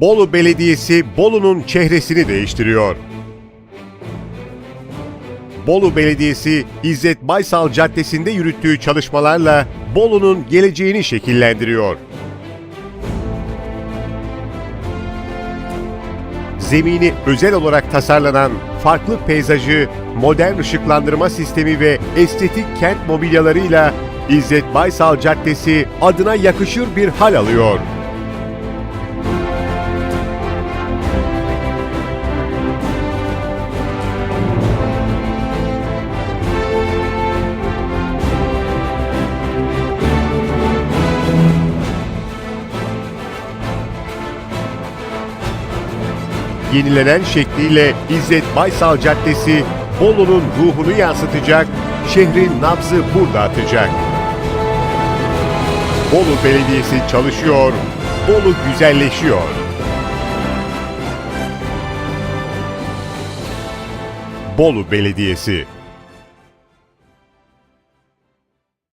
Bolu Belediyesi Bolu'nun çehresini değiştiriyor. Bolu Belediyesi İzzet Baysal Caddesi'nde yürüttüğü çalışmalarla Bolu'nun geleceğini şekillendiriyor. Zemini özel olarak tasarlanan farklı peyzajı, modern ışıklandırma sistemi ve estetik kent mobilyalarıyla İzzet Baysal Caddesi adına yakışır bir hal alıyor. Yenilenen şekliyle İzzet Baysal Caddesi Bolu'nun ruhunu yansıtacak, şehrin nabzı burada atacak. Bolu Belediyesi çalışıyor, Bolu güzelleşiyor. Bolu Belediyesi